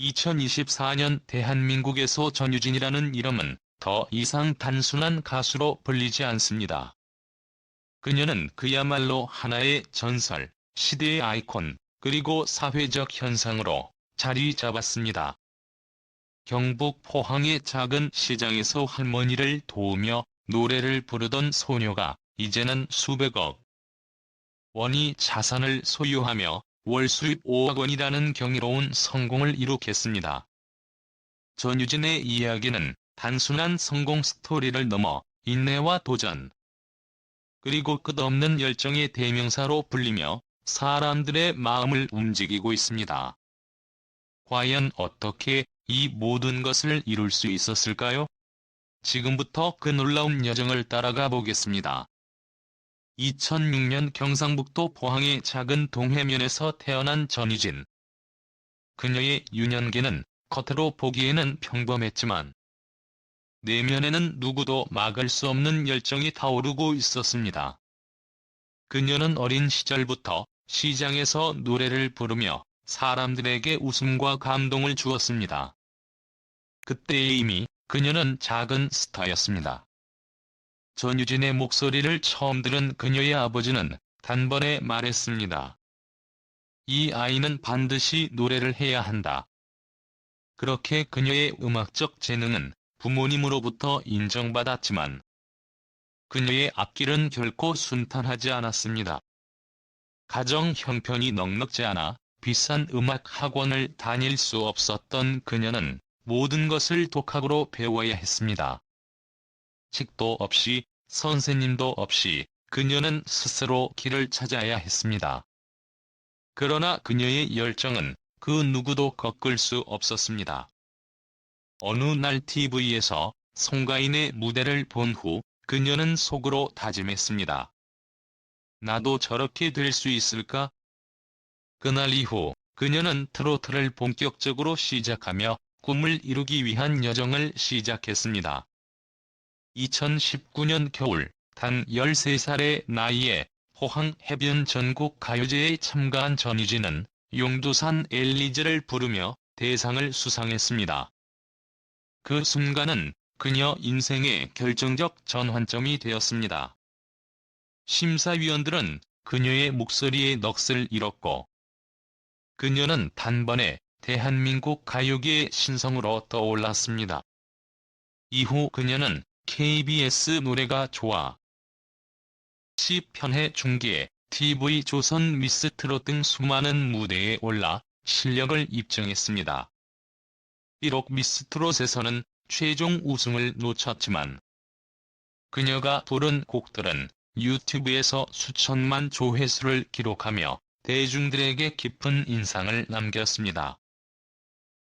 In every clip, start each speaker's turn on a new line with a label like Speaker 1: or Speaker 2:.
Speaker 1: 2024년 대한민국에서 전유진이라는 이름은 더 이상 단순한 가수로 불리지 않습니다. 그녀는 그야말로 하나의 전설, 시대의 아이콘, 그리고 사회적 현상으로 자리 잡았습니다. 경북 포항의 작은 시장에서 할머니를 도우며 노래를 부르던 소녀가 이제는 수백억 원이 자산을 소유하며 월 수입 5억 원이라는 경이로운 성공을 이룩했습니다. 전유진의 이야기는 단순한 성공 스토리를 넘어 인내와 도전, 그리고 끝없는 열정의 대명사로 불리며 사람들의 마음을 움직이고 있습니다. 과연 어떻게 이 모든 것을 이룰 수 있었을까요? 지금부터 그 놀라운 여정을 따라가 보겠습니다. 2006년 경상북도 포항의 작은 동해면에서 태어난 전유진. 그녀의 유년기는 겉으로 보기에는 평범했지만 내면에는 누구도 막을 수 없는 열정이 타오르고 있었습니다. 그녀는 어린 시절부터 시장에서 노래를 부르며 사람들에게 웃음과 감동을 주었습니다. 그때에 이미 그녀는 작은 스타였습니다. 전유진의 목소리를 처음 들은 그녀의 아버지는 단번에 말했습니다. 이 아이는 반드시 노래를 해야 한다. 그렇게 그녀의 음악적 재능은 부모님으로부터 인정받았지만 그녀의 앞길은 결코 순탄하지 않았습니다. 가정 형편이 넉넉지 않아 비싼 음악 학원을 다닐 수 없었던 그녀는 모든 것을 독학으로 배워야 했습니다. 책도 없이 선생님도 없이 그녀는 스스로 길을 찾아야 했습니다. 그러나 그녀의 열정은 그 누구도 꺾을 수 없었습니다. 어느 날 TV에서 송가인의 무대를 본 후 그녀는 속으로 다짐했습니다. 나도 저렇게 될 수 있을까? 그날 이후 그녀는 트로트를 본격적으로 시작하며 꿈을 이루기 위한 여정을 시작했습니다. 2019년 겨울 단 13살의 나이에 포항 해변 전국 가요제에 참가한 전유진은 용두산 엘리즈를 부르며 대상을 수상했습니다. 그 순간은 그녀 인생의 결정적 전환점이 되었습니다. 심사위원들은 그녀의 목소리에 넋을 잃었고 그녀는 단번에 대한민국 가요계의 신성으로 떠올랐습니다. 이후 그녀는 KBS 노래가 좋아 10편의 중계, TV조선 미스트롯 등 수많은 무대에 올라 실력을 입증했습니다. 비록 미스트롯에서는 최종 우승을 놓쳤지만 그녀가 부른 곡들은 유튜브에서 수천만 조회수를 기록하며 대중들에게 깊은 인상을 남겼습니다.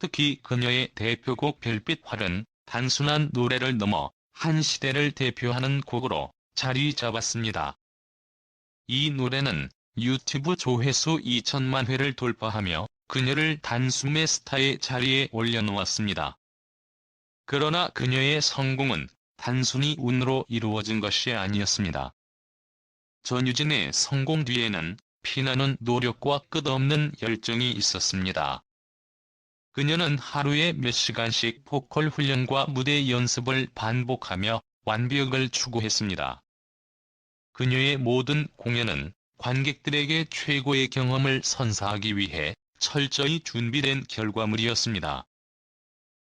Speaker 1: 특히 그녀의 대표곡 별빛활은 단순한 노래를 넘어 한 시대를 대표하는 곡으로 자리 잡았습니다. 이 노래는 유튜브 조회수 2천만 회를 돌파하며 그녀를 단숨에 스타의 자리에 올려놓았습니다. 그러나 그녀의 성공은 단순히 운으로 이루어진 것이 아니었습니다. 전유진의 성공 뒤에는 피나는 노력과 끝없는 열정이 있었습니다. 그녀는 하루에 몇 시간씩 보컬 훈련과 무대 연습을 반복하며 완벽을 추구했습니다. 그녀의 모든 공연은 관객들에게 최고의 경험을 선사하기 위해 철저히 준비된 결과물이었습니다.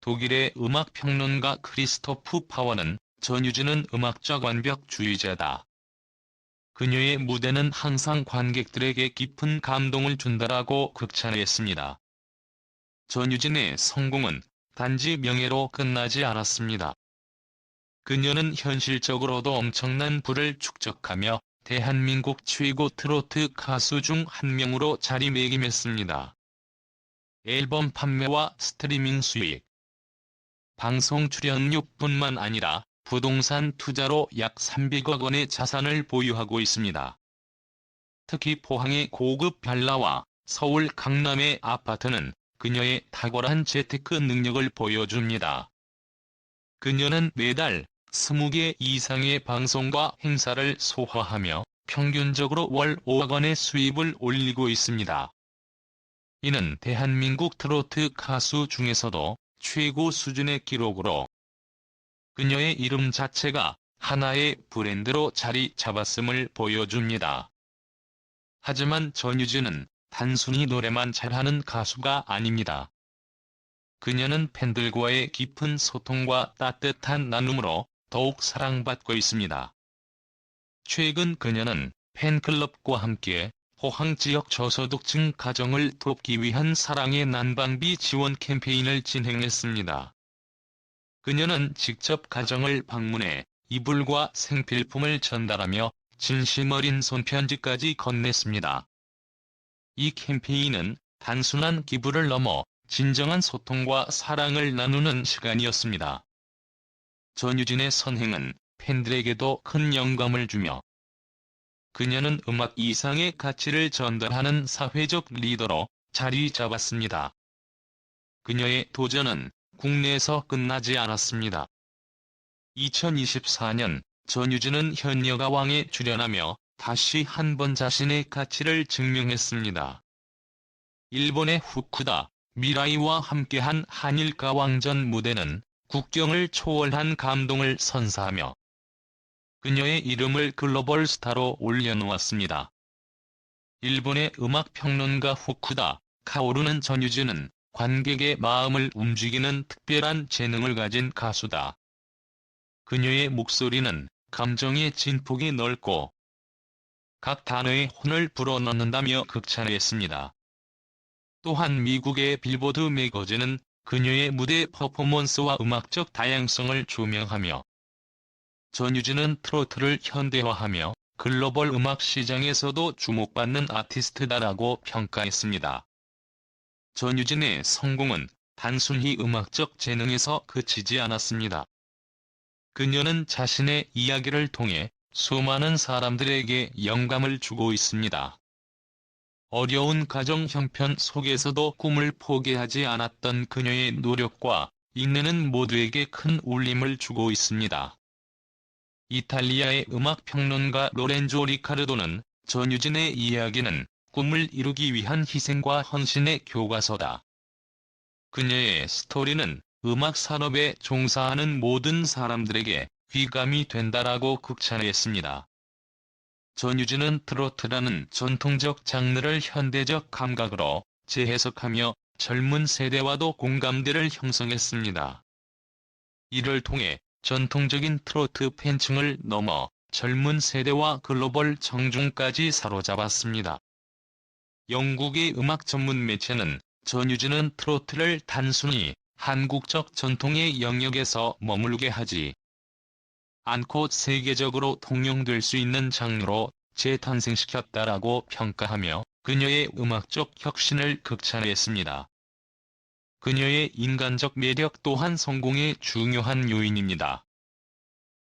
Speaker 1: 독일의 음악평론가 크리스토프 파워는 전유진은 음악적 완벽주의자다. 그녀의 무대는 항상 관객들에게 깊은 감동을 준다라고 극찬했습니다. 전유진의 성공은 단지 명예로 끝나지 않았습니다. 그녀는 현실적으로도 엄청난 부를 축적하며 대한민국 최고 트로트 가수 중 한 명으로 자리매김했습니다. 앨범 판매와 스트리밍 수익, 방송 출연료뿐만 아니라 부동산 투자로 약 300억 원의 자산을 보유하고 있습니다. 특히 포항의 고급 별라와 서울 강남의 아파트는 그녀의 탁월한 재테크 능력을 보여줍니다. 그녀는 매달 20개 이상의 방송과 행사를 소화하며 평균적으로 월 5억 원의 수입을 올리고 있습니다. 이는 대한민국 트로트 가수 중에서도 최고 수준의 기록으로 그녀의 이름 자체가 하나의 브랜드로 자리 잡았음을 보여줍니다. 하지만 전유진은 단순히 노래만 잘하는 가수가 아닙니다. 그녀는 팬들과의 깊은 소통과 따뜻한 나눔으로 더욱 사랑받고 있습니다. 최근 그녀는 팬클럽과 함께 포항 지역 저소득층 가정을 돕기 위한 사랑의 난방비 지원 캠페인을 진행했습니다. 그녀는 직접 가정을 방문해 이불과 생필품을 전달하며 진심 어린 손편지까지 건넸습니다. 이 캠페인은 단순한 기부를 넘어 진정한 소통과 사랑을 나누는 시간이었습니다. 전유진의 선행은 팬들에게도 큰 영감을 주며 그녀는 음악 이상의 가치를 전달하는 사회적 리더로 자리 잡았습니다. 그녀의 도전은 국내에서 끝나지 않았습니다. 2024년 전유진은 현여가왕에 출연하며 다시 한 번 자신의 가치를 증명했습니다. 일본의 후쿠다, 미라이와 함께한 한일 가왕전 무대는 국경을 초월한 감동을 선사하며 그녀의 이름을 글로벌 스타로 올려놓았습니다. 일본의 음악 평론가 후쿠다, 카오루는 전유진은 관객의 마음을 움직이는 특별한 재능을 가진 가수다. 그녀의 목소리는 감정의 진폭이 넓고 각 단어에 혼을 불어넣는다며 극찬했습니다. 또한 미국의 빌보드 매거진은 그녀의 무대 퍼포먼스와 음악적 다양성을 조명하며 전유진은 트로트를 현대화하며 글로벌 음악 시장에서도 주목받는 아티스트다라고 평가했습니다. 전유진의 성공은 단순히 음악적 재능에서 그치지 않았습니다. 그녀는 자신의 이야기를 통해 수많은 사람들에게 영감을 주고 있습니다. 어려운 가정 형편 속에서도 꿈을 포기하지 않았던 그녀의 노력과 인내는 모두에게 큰 울림을 주고 있습니다. 이탈리아의 음악평론가 로렌조 리카르도는 전유진의 이야기는 꿈을 이루기 위한 희생과 헌신의 교과서다. 그녀의 스토리는 음악 산업에 종사하는 모든 사람들에게 귀감이 된다라고 극찬했습니다. 전유진은 트로트라는 전통적 장르를 현대적 감각으로 재해석하며 젊은 세대와도 공감대를 형성했습니다. 이를 통해 전통적인 트로트 팬층을 넘어 젊은 세대와 글로벌 청중까지 사로잡았습니다. 영국의 음악 전문 매체는 전유진은 트로트를 단순히 한국적 전통의 영역에서 머물게 하지 않고 세계적으로 통용될 수 있는 장르로 재탄생시켰다라고 평가하며 그녀의 음악적 혁신을 극찬했습니다. 그녀의 인간적 매력 또한 성공의 중요한 요인입니다.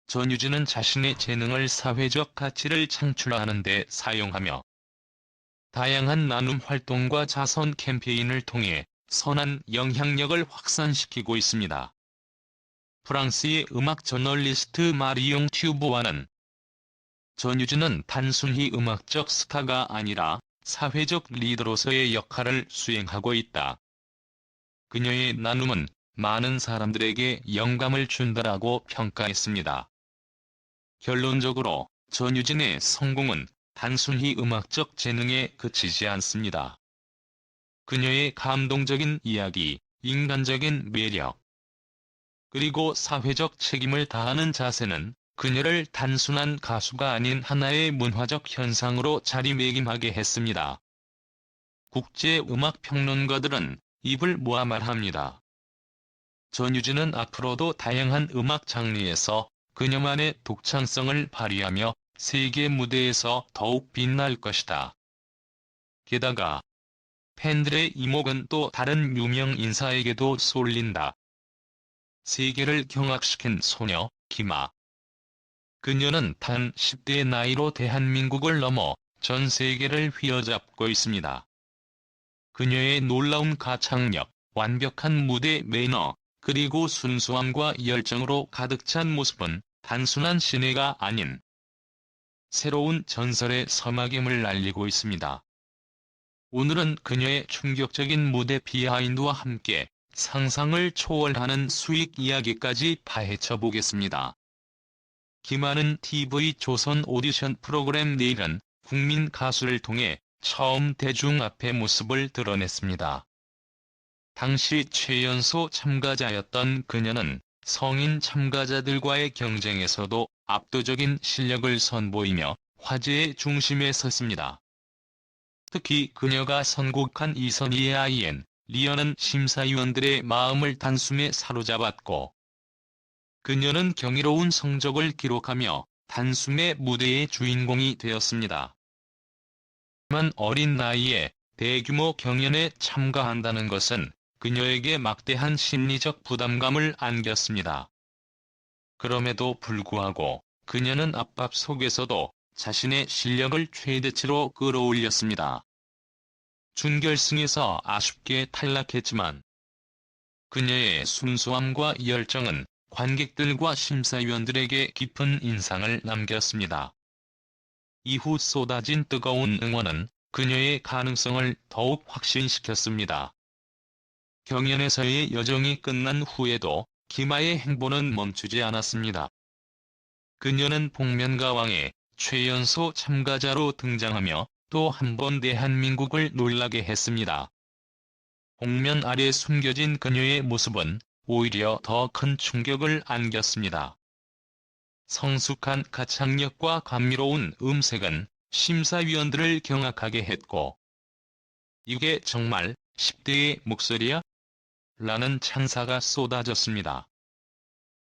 Speaker 1: 전유진은 자신의 재능을 사회적 가치를 창출하는 데 사용하며 다양한 나눔 활동과 자선 캠페인을 통해 선한 영향력을 확산시키고 있습니다. 프랑스의 음악 저널리스트 마리용 튜브와는 전유진은 단순히 음악적 스타가 아니라 사회적 리더로서의 역할을 수행하고 있다. 그녀의 나눔은 많은 사람들에게 영감을 준다라고 평가했습니다. 결론적으로 전유진의 성공은 단순히 음악적 재능에 그치지 않습니다. 그녀의 감동적인 이야기, 인간적인 매력, 그리고 사회적 책임을 다하는 자세는 그녀를 단순한 가수가 아닌 하나의 문화적 현상으로 자리매김하게 했습니다. 국제 음악 평론가들은 입을 모아 말합니다. 전유진은 앞으로도 다양한 음악 장르에서 그녀만의 독창성을 발휘하며 세계 무대에서 더욱 빛날 것이다. 게다가 팬들의 이목은 또 다른 유명 인사에게도 쏠린다. 세계를 경악시킨 소녀, 김아. 그녀는 단 10대의 나이로 대한민국을 넘어 전 세계를 휘어잡고 있습니다. 그녀의 놀라운 가창력, 완벽한 무대 매너, 그리고 순수함과 열정으로 가득 찬 모습은 단순한 신뢰가 아닌 새로운 전설의 서막임을 알리고 있습니다. 오늘은 그녀의 충격적인 무대 비하인드와 함께 상상을 초월하는 수익 이야기까지 파헤쳐 보겠습니다. 김하는 TV 조선 오디션 프로그램 내일은 국민 가수를 통해 처음 대중 앞에 모습을 드러냈습니다. 당시 최연소 참가자였던 그녀는 성인 참가자들과의 경쟁에서도 압도적인 실력을 선보이며 화제의 중심에 섰습니다. 특히 그녀가 선곡한 이선희의 아이엔, 리언은 심사위원들의 마음을 단숨에 사로잡았고 그녀는 경이로운 성적을 기록하며 단숨에 무대의 주인공이 되었습니다. 하지만 어린 나이에 대규모 경연에 참가한다는 것은 그녀에게 막대한 심리적 부담감을 안겼습니다. 그럼에도 불구하고 그녀는 압박 속에서도 자신의 실력을 최대치로 끌어올렸습니다. 준결승에서 아쉽게 탈락했지만 그녀의 순수함과 열정은 관객들과 심사위원들에게 깊은 인상을 남겼습니다. 이후 쏟아진 뜨거운 응원은 그녀의 가능성을 더욱 확신시켰습니다. 경연에서의 여정이 끝난 후에도 김아의 행보는 멈추지 않았습니다. 그녀는 복면가왕의 최연소 참가자로 등장하며 또 한 번 대한민국을 놀라게 했습니다. 복면 아래 숨겨진 그녀의 모습은 오히려 더 큰 충격을 안겼습니다. 성숙한 가창력과 감미로운 음색은 심사위원들을 경악하게 했고 이게 정말 10대의 목소리야? 라는 찬사가 쏟아졌습니다.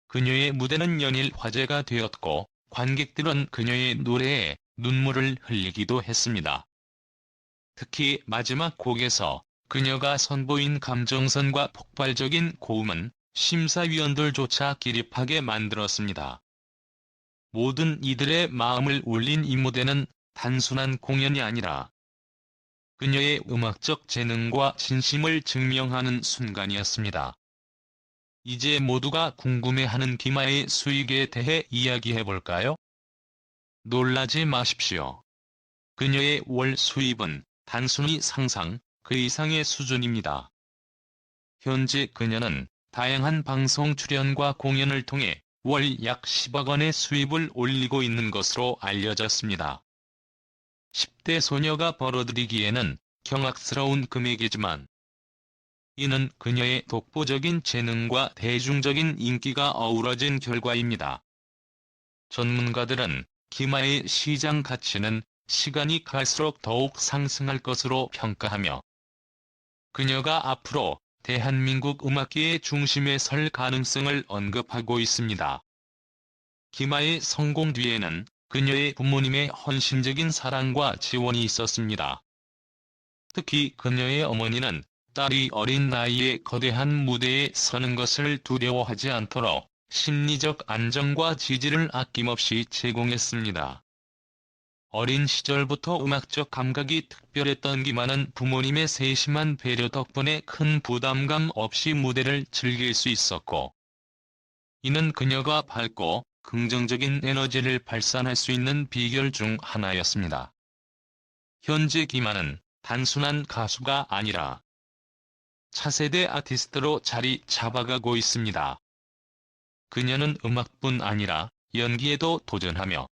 Speaker 1: 그녀의 무대는 연일 화제가 되었고 관객들은 그녀의 노래에 눈물을 흘리기도 했습니다. 특히 마지막 곡에서 그녀가 선보인 감정선과 폭발적인 고음은 심사위원들조차 기립하게 만들었습니다. 모든 이들의 마음을 울린 이 무대는 단순한 공연이 아니라 그녀의 음악적 재능과 진심을 증명하는 순간이었습니다. 이제 모두가 궁금해하는 김아의 수익에 대해 이야기해볼까요? 놀라지 마십시오. 그녀의 월 수입은 단순히 상상, 그 이상의 수준입니다. 현재 그녀는 다양한 방송 출연과 공연을 통해 월 약 10억 원의 수입을 올리고 있는 것으로 알려졌습니다. 10대 소녀가 벌어들이기에는 경악스러운 금액이지만 이는 그녀의 독보적인 재능과 대중적인 인기가 어우러진 결과입니다. 전문가들은 김아의 시장 가치는 시간이 갈수록 더욱 상승할 것으로 평가하며 그녀가 앞으로 대한민국 음악계의 중심에 설 가능성을 언급하고 있습니다. 김아의 성공 뒤에는 그녀의 부모님의 헌신적인 사랑과 지원이 있었습니다. 특히 그녀의 어머니는 딸이 어린 나이에 거대한 무대에 서는 것을 두려워하지 않도록 심리적 안정과 지지를 아낌없이 제공했습니다. 어린 시절부터 음악적 감각이 특별했던 기만은 부모님의 세심한 배려 덕분에 큰 부담감 없이 무대를 즐길 수 있었고 이는 그녀가 밝고 긍정적인 에너지를 발산할 수 있는 비결 중 하나였습니다. 현재 기만은 단순한 가수가 아니라 차세대 아티스트로 자리 잡아가고 있습니다. 그녀는 음악뿐 아니라 연기에도 도전하며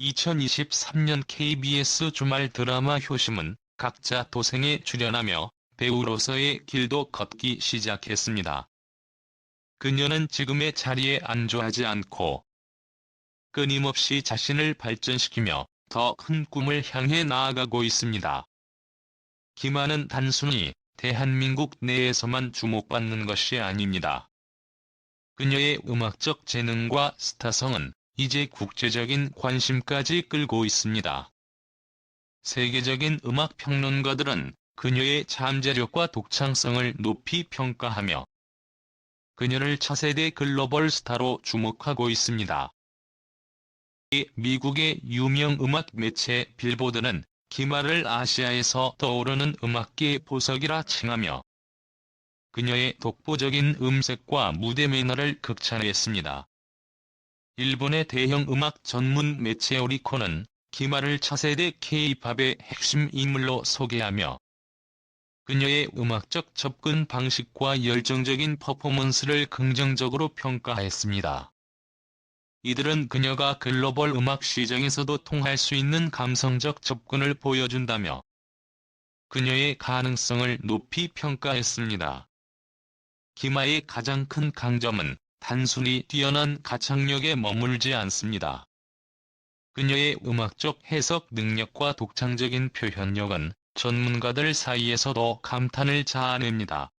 Speaker 1: 2023년 KBS 주말 드라마 효심은 각자 도생에 출연하며 배우로서의 길도 걷기 시작했습니다. 그녀는 지금의 자리에 안주하지 않고 끊임없이 자신을 발전시키며 더 큰 꿈을 향해 나아가고 있습니다. 김하는 단순히 대한민국 내에서만 주목받는 것이 아닙니다. 그녀의 음악적 재능과 스타성은 이제 국제적인 관심까지 끌고 있습니다. 세계적인 음악 평론가들은 그녀의 잠재력과 독창성을 높이 평가하며 그녀를 차세대 글로벌 스타로 주목하고 있습니다. 미국의 유명 음악 매체 빌보드는 김아를 아시아에서 떠오르는 음악계의 보석이라 칭하며 그녀의 독보적인 음색과 무대 매너를 극찬했습니다. 일본의 대형 음악 전문 매체 오리콘은 기마를 차세대 K-팝의 핵심 인물로 소개하며 그녀의 음악적 접근 방식과 열정적인 퍼포먼스를 긍정적으로 평가했습니다. 이들은 그녀가 글로벌 음악 시장에서도 통할 수 있는 감성적 접근을 보여준다며 그녀의 가능성을 높이 평가했습니다. 기마의 가장 큰 강점은 단순히 뛰어난 가창력에 머물지 않습니다. 그녀의 음악적 해석 능력과 독창적인 표현력은 전문가들 사이에서도 감탄을 자아냅니다.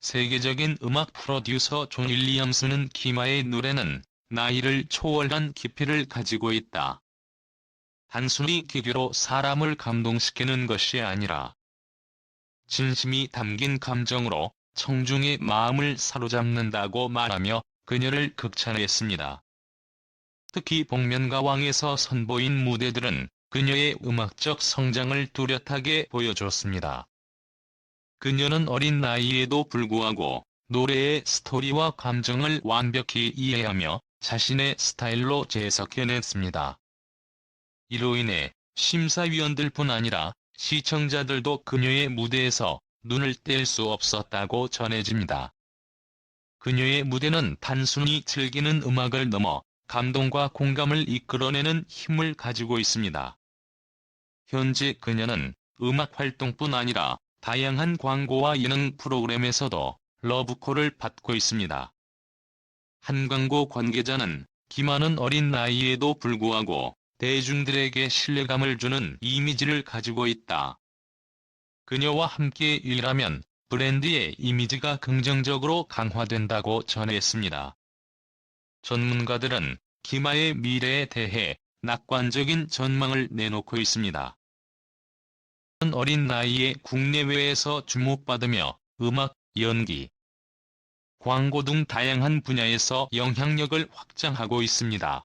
Speaker 1: 세계적인 음악 프로듀서 존 윌리엄스는 기마의 노래는 나이를 초월한 깊이를 가지고 있다. 단순히 기교로 사람을 감동시키는 것이 아니라 진심이 담긴 감정으로 청중의 마음을 사로잡는다고 말하며 그녀를 극찬했습니다. 특히 복면가왕에서 선보인 무대들은 그녀의 음악적 성장을 뚜렷하게 보여줬습니다. 그녀는 어린 나이에도 불구하고 노래의 스토리와 감정을 완벽히 이해하며 자신의 스타일로 재석해냈습니다. 이로 인해 심사위원들 뿐 아니라 시청자들도 그녀의 무대에서 눈을 뗄 수 없었다고 전해집니다. 그녀의 무대는 단순히 즐기는 음악을 넘어 감동과 공감을 이끌어내는 힘을 가지고 있습니다. 현재 그녀는 음악 활동뿐 아니라 다양한 광고와 예능 프로그램에서도 러브콜을 받고 있습니다. 한 광고 관계자는 기만은 어린 나이에도 불구하고 대중들에게 신뢰감을 주는 이미지를 가지고 있다. 그녀와 함께 일하면 브랜드의 이미지가 긍정적으로 강화된다고 전했습니다. 전문가들은 기마의 미래에 대해 낙관적인 전망을 내놓고 있습니다. 어린 나이에 국내외에서 주목받으며 음악, 연기, 광고 등 다양한 분야에서 영향력을 확장하고 있습니다.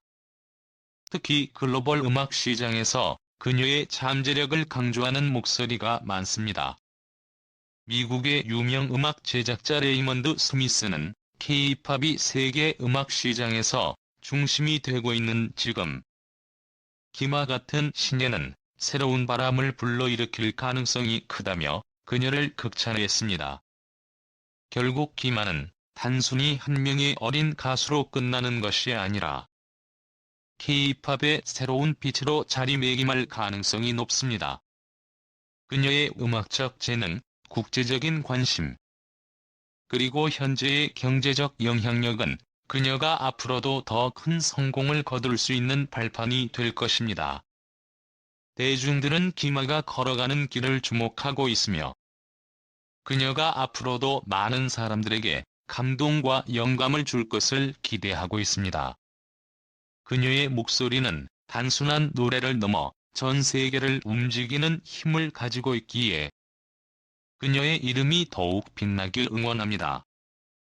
Speaker 1: 특히 글로벌 음악 시장에서 그녀의 잠재력을 강조하는 목소리가 많습니다. 미국의 유명 음악 제작자 레이먼드 스미스는 K-팝이 세계 음악 시장에서 중심이 되고 있는 지금 기마 같은 신예는 새로운 바람을 불러일으킬 가능성이 크다며 그녀를 극찬했습니다. 결국 기마는 단순히 한 명의 어린 가수로 끝나는 것이 아니라 K-팝의 새로운 빛으로 자리매김할 가능성이 높습니다. 그녀의 음악적 재능, 국제적인 관심, 그리고 현재의 경제적 영향력은 그녀가 앞으로도 더 큰 성공을 거둘 수 있는 발판이 될 것입니다. 대중들은 기마가 걸어가는 길을 주목하고 있으며 그녀가 앞으로도 많은 사람들에게 감동과 영감을 줄 것을 기대하고 있습니다. 그녀의 목소리는 단순한 노래를 넘어 전 세계를 움직이는 힘을 가지고 있기에 그녀의 이름이 더욱 빛나길 응원합니다.